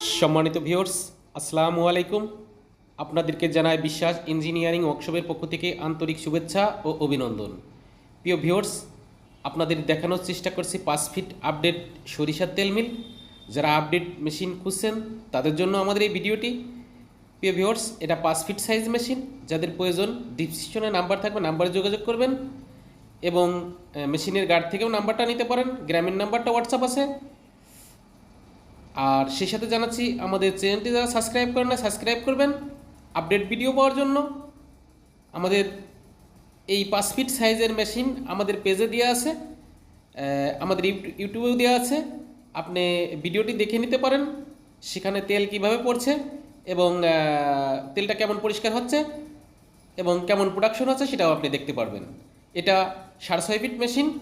সম্মানিত ভিউয়ার্স আসসালামু আলাইকুম। আপনাদেরকে জানাই বিশ্বাস ইঞ্জিনিয়ারিং ওয়ার্কশপের পক্ষ থেকে আন্তরিক শুভেচ্ছা ও অভিনন্দন। প্রিয় ভিউয়ার্স আপনাদের দেখানোর চেষ্টা করছি পাঁচ ফিট আপডেট সরিষার তেল মিল যারা আপডেট মেশিন খুঁজছেন, তাদের জন্য আমাদের এই ভিডিওটি। প্রিয় ভিউয়ার্স এটা পাঁচ ফিট সাইজ মেশিন যাদের প্রয়োজন ডিসক্রিপশনে নাম্বার থাকবে নাম্বারে যোগাযোগ করবেন। এবং মেশিনের গার্ড থেকেও নাম্বারটা নিতে পারেন। গ্রামীণ নাম্বারটা হোয়াটসঅ্যাপ আছে। আর সেই সাথে জানাচ্ছি, আমাদের চ্যানেলটি যারা সাবস্ক্রাইব করেন না সাবস্ক্রাইব করবেন। আপডেট ভিডিও পাওয়ার জন্য। আমাদের এই পাঁচ ফিট সাইজের মেশিন আমাদের পেজে দেওয়া আছে। আমাদের ইউটিউ- ইউটিউবেও দেওয়া আছে। আপনি ভিডিওটি দেখে নিতে পারেন। সেখানে তেল কীভাবে পড়ছে এবং তেলটা কেমন পরিষ্কার হচ্ছে এবং কেমন প্রোডাকশন হচ্ছে সেটাও আপনি দেখতে পারবেন। এটা সাড়ে ছয় ফিট মেশিন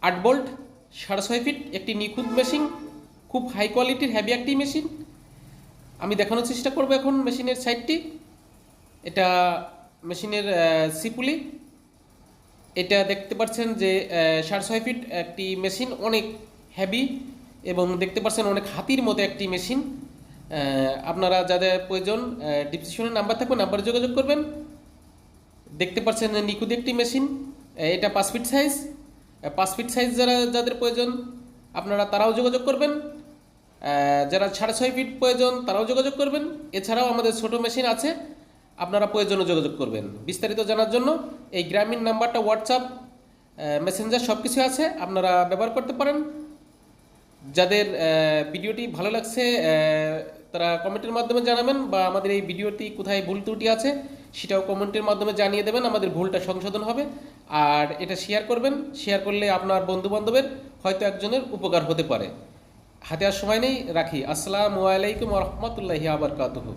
আট বোল্ট সাড়ে ছয় ফিট একটি নিখুঁত মেশিন খুব হাই কোয়ালিটির হ্যাভি একটি মেশিন আমি দেখানোর চেষ্টা করব এখন মেশিনের সাইডটি এটা মেশিনের সিপুলি এটা দেখতে পাচ্ছেন যে সাড়ে ছয় ফিট একটি মেশিন অনেক হ্যাভি এবং দেখতে পাচ্ছেন অনেক হাতির মতো একটি মেশিন আপনারা যাদের প্রয়োজন ডিসক্রিপশনের নাম্বার থাকবে নাম্বারে যোগাযোগ করবেন। দেখতে পাচ্ছেন নিখুঁত একটি মেশিন এটা পাঁচ ফিট সাইজ পাঁচ ফিট সাইজ যারা, যাদের প্রয়োজন, আপনারা তারাও যোগাযোগ করবেন। যারা সাড়ে ছয় ফিট প্রয়োজন, তারাও যোগাযোগ করবেন। এছাড়াও আমাদের ছোট মেশিন আছে। আপনারা প্রয়োজনে যোগাযোগ করবেন। বিস্তারিত জানার জন্য এই গ্রামীণ নাম্বারটা হোয়াটসঅ্যাপ মেসেঞ্জার সব কিছু আছে। আপনারা ব্যবহার করতে পারেন। যাদের ভিডিওটি ভালো লাগছে তারা কমেন্টের মাধ্যমে জানাবেন বা আমাদের এই ভিডিওটি কোথায় ভুল ত্রুটি আছে, সেটাও কমেন্টের মাধ্যমে জানিয়ে দেবেন। আমাদের ভুলটা সংশোধন হবে। আর এটা শেয়ার করবেন। শেয়ার করলে আপনার বন্ধু বান্ধবের হয়তো একজনের উপকার হতে পারে। হাতে আর সময় নেই রাখি। আসসালামু আলাইকুম রহমতুল্লাহি আবরকাতুহু